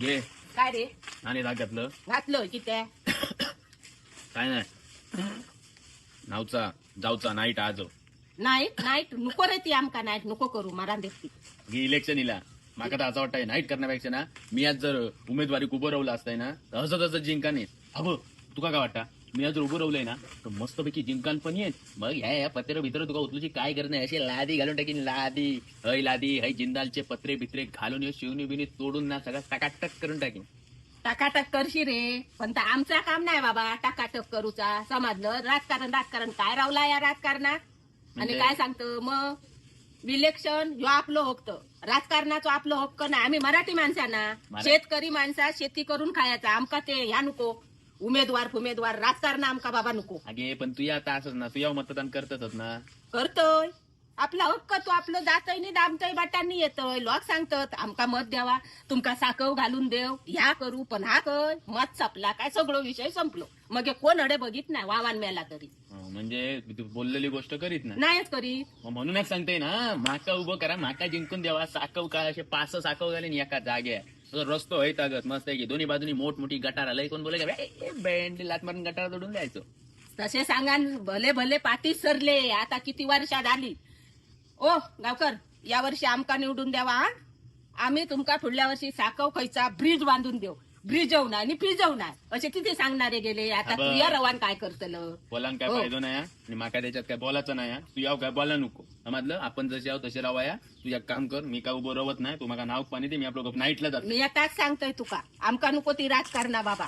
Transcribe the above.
घे. काय रे? आणि घातलं. घातलं की त्या. काय नाही. नावचा जाऊचा नाईट आज. Night night. नको रे ती आमका नाईट. नको करू. मारा देती गी इलेक्शन इला माका तर असं वाटतंय नाईट करण्यापेक्षा ना मी आज जर उमेदवारी उभं राहलं असताय ना तर असं तसं जिंकाने अबो तुका काय वाटतं? मी आज उभं राहलंय ना तर मस्तपैकी जिंकान पण येईन. मग ह्या या पत्र भित्र तुका उचलूची काय करणं आहे? अशी लादी घालून टाकीन लादी. हय लादी. हय जिंदालचे पत्रे बित्रे घालून ये शिवणी बिवणी तोडून ना सगळं टकाटक करून टाकीन. टाकाटक करशी रे. पण आमचा काम नाही बाबा. टाकाटक करूचा. समजलं? राजकारण राजकारण. काय रावला या राजकारणात? आणि म्हणजे? काय सांगतो? मग इलेक्शन ह्यो आपलं हक्क. राजकारणाचं आपलं हक्क नाही. आम्ही मराठी माणसांना शेतकरी माणसा शेती करून खायचा. आमका ते ह्या नको. उमेदवार उमेदवार राजकारण आमका बाबा नको. अगे पण तू आता असंच ना तू या मतदान करतच ना. करतोय. आपला हक्क तो आपलं जातय नाही दामतय बाटांनी येतोय. लोक सांगतात आमका मत द्यावा तुमका साकव घालून देव ह्या करू पण हा कर. मत संपला काय सगळं विषय संपलो. मग हे कोण अडे बघित नाही वावान मेला तरी. हं, म्हणजे तू बोललेली गोष्ट करीत ना. नाहीच करीत. मग म्हणूनच सांगते ना माका उभं करा माका जिंकून द्यावा साकव का असे पाच साकव झाले एका जागे रस्तो आहे तागत मस्त आहे की. दोन्ही बाजूनी मोठमोठी गटार. आलंय कोण बोले बँड लात मारून गटार तोडून द्यायचो. तसे सांगा भले भले पाठी सरले. आता किती वर्षात आली? ओ गावकर या वर्षी आमका निवडून द्यावा आम्ही तुमका पुढल्या वर्षी साकव खयचा ब्रिज बांधून देऊ. नाही आणि पिजव नाही असे किती सांगणारे गेले आता. तू या रवान काय करतलं बोलान काय हो. फायदो नाही हा. आणि माका त्याच्यात काय बोलायचं नाही हा. तू याव काय बोला नको समजलं आपण जसे आहो तसे राहाया तू एक काम कर मी काय उभं राहत नाही तू माका नाव पाणी दे मी आपलं नाईटला जातो मी आताच सांगतोय तुका आमका नको ती राजकारणा बाबा